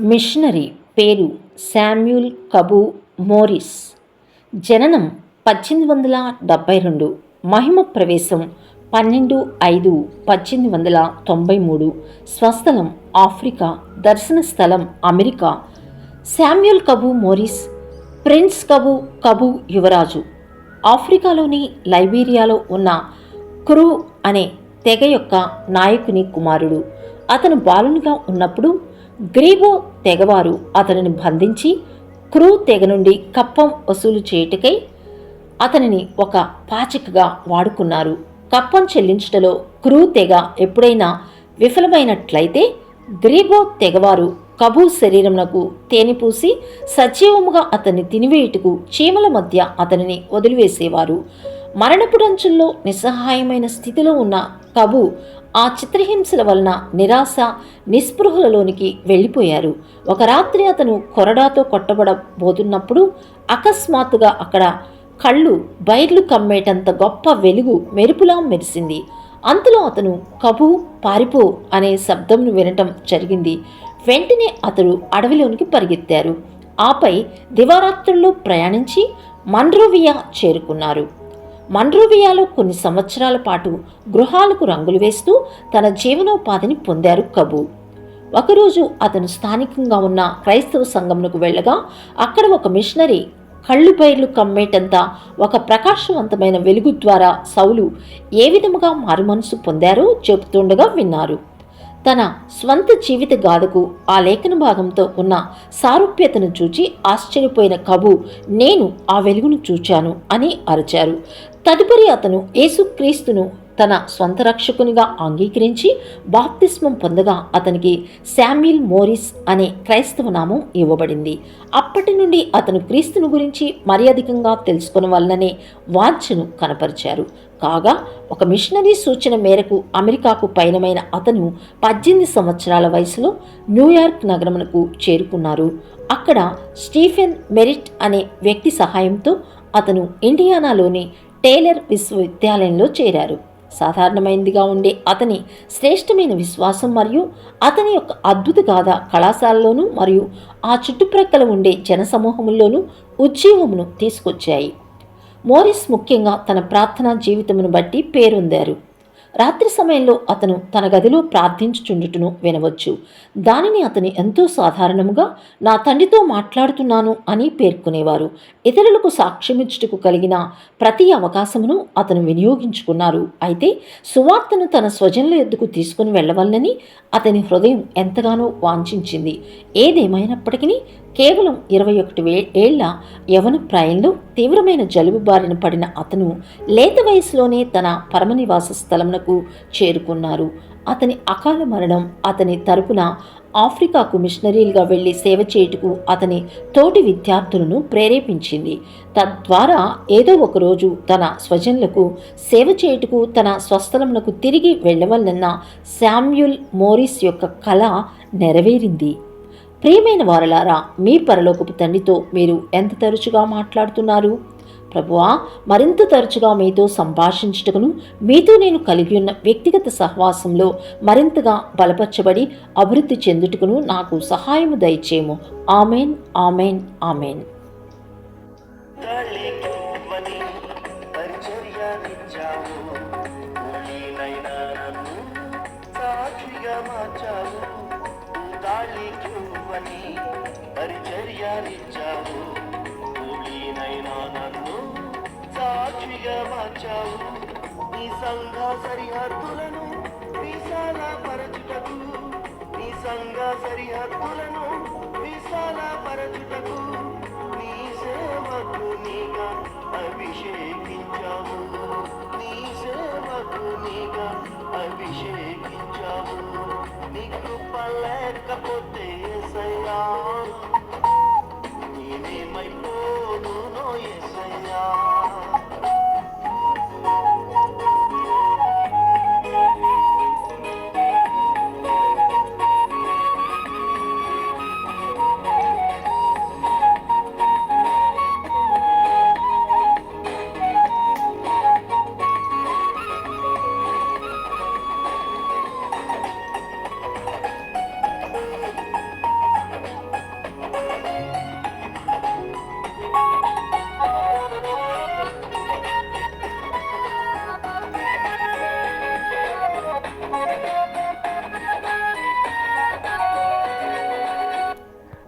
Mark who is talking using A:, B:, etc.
A: Machinery పేరు Samuel Kaboo Morris. జననం పద్దెనిమిది వందల డెబ్బై రెండు. మహిమ ప్రవేశం పన్నెండు ఐదు పద్దెనిమిది వందల తొంభై మూడు. స్వస్థలం ఆఫ్రికా. దర్శన స్థలం America. Samuel Kaboo Morris Prince Kaboo Kaboo యువరాజు. ఆఫ్రికాలోని లైబీరియాలో ఉన్న క్రూ అనే తెగ యొక్క నాయకుని కుమారుడు. అతను బాలునిగా ఉన్నప్పుడు గ్రీబో తెగవారు అతనిని బంధించి క్రూ తెగ నుండి కప్పం వసూలు చేయుటకై అతనిని ఒక పాచికగా వాడుకున్నారు. కప్పం చెల్లించుటలో క్రూ తెగ ఎప్పుడైనా విఫలమైనట్లయితే గ్రీబో తెగవారు కబూ శరీరమునకు తేనె పూసి సజీవముగా అతన్ని తినివేయుటకు చీమల మధ్య అతనిని వదిలివేసేవారు. మరణపుడంచుల్లో నిస్సహాయమైన స్థితిలో ఉన్న కబు ఆ చిత్రహింసల వలన నిరాశ నిస్పృహలలోనికి వెళ్ళిపోయారు. ఒక రాత్రి అతను కొరడాతో కొట్టబడబోతున్నప్పుడు అకస్మాత్తుగా అక్కడ కళ్ళు బైర్లు కమ్మేటంత గొప్ప వెలుగు మెరుపులా మెరిసింది. అంతలో అతను కబు పారిపో అనే శబ్దంను వినటం జరిగింది. వెంటనే అతడు అడవిలోనికి పరిగెత్తారు. ఆపై దివారాత్రుల్లో ప్రయాణించి మన్రోవియా చేరుకున్నారు. మన్రోవియాలో కొన్ని సంవత్సరాల పాటు గృహాలకు రంగులు వేస్తూ తన జీవనోపాధిని పొందారు కబూ. ఒకరోజు అతను స్థానికంగా ఉన్న క్రైస్తవ సంఘమునకు వెళ్ళగా అక్కడ ఒక మిషనరీ కళ్ళు పైర్లు కమ్మేటంత ఒక ప్రకాశవంతమైన వెలుగు ద్వారా సౌలు ఏ విధముగా మారుమనసు పొందారో చెబుతుండగా విన్నారు. తన స్వంత జీవిత గాథకు ఆ లేఖన భాగంతో ఉన్న సారూప్యతను చూచి ఆశ్చర్యపోయిన కబు నేను ఆ వెలుగును చూచాను అని అరిచారు. తదుపరి అతను యేసుక్రీస్తును తన స్వంత రక్షకునిగా అంగీకరించి బాప్తిస్మం పొందగా అతనికి శామ్యుల్ మోరిస్ అనే క్రైస్తవ నామం ఇవ్వబడింది. అప్పటి నుండి అతను క్రీస్తును గురించి మర్యాదికంగా తెలుసుకుని వల్లనే వాంఛను కనపరిచారు. కాగా ఒక మిషనరీ సూచన మేరకు అమెరికాకు పయనమైన అతను పద్దెనిమిది సంవత్సరాల వయసులో న్యూయార్క్ నగరమునకు చేరుకున్నారు. అక్కడ స్టీఫెన్ మెరిట్ అనే వ్యక్తి సహాయంతో అతను ఇండియానాలోని టేలర్ విశ్వవిద్యాలయంలో చేరారు. సాధారణమైనదిగా ఉండే అతని శ్రేష్టమైన విశ్వాసం మరియు అతని యొక్క అద్భుత గాథ కళాశాలలోనూ మరియు ఆ చుట్టుప్రక్కల ఉండే జనసమూహముల్లోనూ ఉజ్జీవమును తీసుకొచ్చాయి. మోరిస్ ముఖ్యంగా తన ప్రార్థనా జీవితమును బట్టి పేరొందారు. రాత్రి సమయంలో అతను తన గదిలో ప్రార్థించుచుండుటను వినవచ్చు. దానిని అతని ఎంతో సాధారణముగా నా తండ్రితో మాట్లాడుతున్నాను అని పేర్కొనేవారు. ఇతరులకు సాక్ష్యమిచ్చుటకు కలిగిన ప్రతి అవకాశమును అతను వినియోగించుకున్నారు. అయితే సువార్తను తన స్వజనుల ఎద్దుకు తీసుకుని వెళ్ళవలనని అతని హృదయం ఎంతగానో వాంఛించింది. ఏదేమైనప్పటికీ కేవలం ఇరవై ఒకటి వే ఏళ్ళ యవన ప్రాయంలో తీవ్రమైన జలుబు బారిన పడిన అతను లేత వయసులోనే తన పరమనివాస స్థలమునకు చేరుకున్నారు. అతని అకాల మరణం అతని తరపున ఆఫ్రికాకు మిషనరీలుగా వెళ్ళి సేవ చేయుటకు అతని తోటి విద్యార్థులను ప్రేరేపించింది. తద్వారా ఏదో ఒకరోజు తన స్వజనులకు సేవ చేయుటకు తన స్వస్థలమునకు తిరిగి వెళ్ళవలనన్న శామ్యుల్ మోరిస్ యొక్క కళ నెరవేరింది. ప్రియమైన వారలారా మీ పరలోకపు తండ్రితో మీరు ఎంత తరచుగా మాట్లాడుతున్నారు? ప్రభువా మరింత తరచుగా మీతో సంభాషించుటకును మీతో నేను కలిగి ఉన్న వ్యక్తిగత సహవాసంలో మరింతగా బలపరచబడి అభివృద్ధి చెందుటకును నాకు సహాయము దయచేము ఆమెన్ ఆమెన్ ఆమెన్.
B: సాక్షిగా మార్చావు. తల్లికివ్వని పరిచర్యాలిచ్చావు కూలీనైనా నన్ను సాక్షిగా మార్చావు. నీ సంఘ సరిహద్దులను విశాల పరచుటకు నీ సంఘ సరిహద్దులను విశాల పరచుటకు లేకపోతే ఏసయ్యా నేనేమైపోను ఏసయ్యా